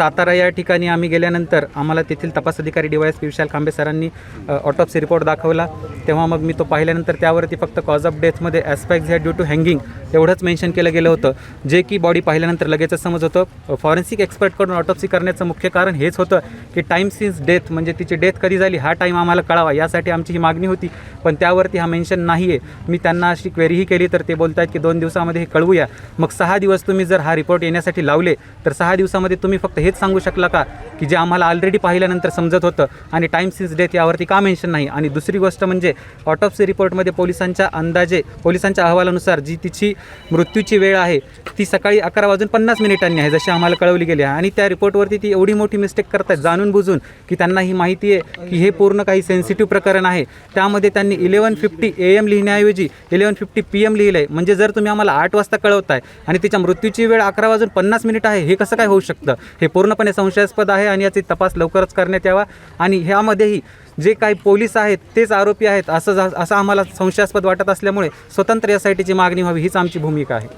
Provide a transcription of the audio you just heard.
सातारा या ठिकाणी आम्ही गेल्यानंतर आम्हाला तेथील तपास अधिकारी D Y S P Vishal Khambe सरांनी ऑटोप्सी रिपोर्ट दाखवला. तेव्हा मग मी तो पाहिल्यानंतर त्यावरती फक्त कॉज ऑफ डेथमध्ये asphyxiated due to hanging एवढंच मेन्शन केलं गेलं होतं. जे की बॉडी पाहिल्यानंतर लगेचच समज होतं. फॉरेन्सिक एक्सपर्टकडून ऑटोप्सी करण्याचं मुख्य कारण हेच होतं की टाईम सिन्स डेथ म्हणजे तिची डेथ कधी झाली हा टाईम आम्हाला कळावा यासाठी आमची ही मागणी होती. पण त्यावरती हा मेन्शन नाही आहे मी त्यांना अशी क्वेरीही केली तर ते बोलत आहेत की दोन दिवसामध्ये हे कळवूया. मग सहा दिवस तुम्ही जर हा रिपोर्ट येण्यासाठी लावले तर सहा दिवसामध्ये तुम्ही फक्त हेच सांगू शकला का? की जे आम्हाला ऑलरेडी पाहिल्यानंतर समजत होतं. आणि टाईम सिन्स डेथ यावरती का मेन्शन नाही? आणि दुसरी गोष्ट म्हणजे म्हणजे ऑटोप्सी रिपोर्टमध्ये पोलिसांच्या अंदाजे पोलिसांच्या अहवालानुसार जी तिची मृत्यूची वेळ आहे ती सकाळी अकरा वाजून पन्नास मिनिटांनी आहे जशी आम्हाला कळवली गेली आहे. आणि त्या रिपोर्टवरती ती एवढी मोठी मिस्टेक करतात जाणून बुजून की त्यांना ही माहिती आहे की हे पूर्ण काही सेन्सिटिव्ह प्रकरण आहे. त्यामध्ये त्यांनी इलेवन फिफ्टी ए एम लिहिण्याऐवजी इलेवन फिफ्टी पी एम लिहिलं आहे म्हणजे जर तुम्ही आम्हाला आठ वाजता कळवताय आणि तिच्या मृत्यूची वेळ अकरा वाजून पन्नास मिनिट आहे हे कसं काय होऊ शकतं? हे पूर्णपणे संशयास्पद आहे आणि याची तपास लवकरच करण्यात यावा. आणि ह्यामध्येही जे काही पोलीस आहेत तेच आरोपी आहेत असं जा- असं आम्हाला संशयास्पद वाटत असल्यामुळे स्वतंत्र एस आय टीची मागणी व्हावी हीच आमची भूमिका आहे.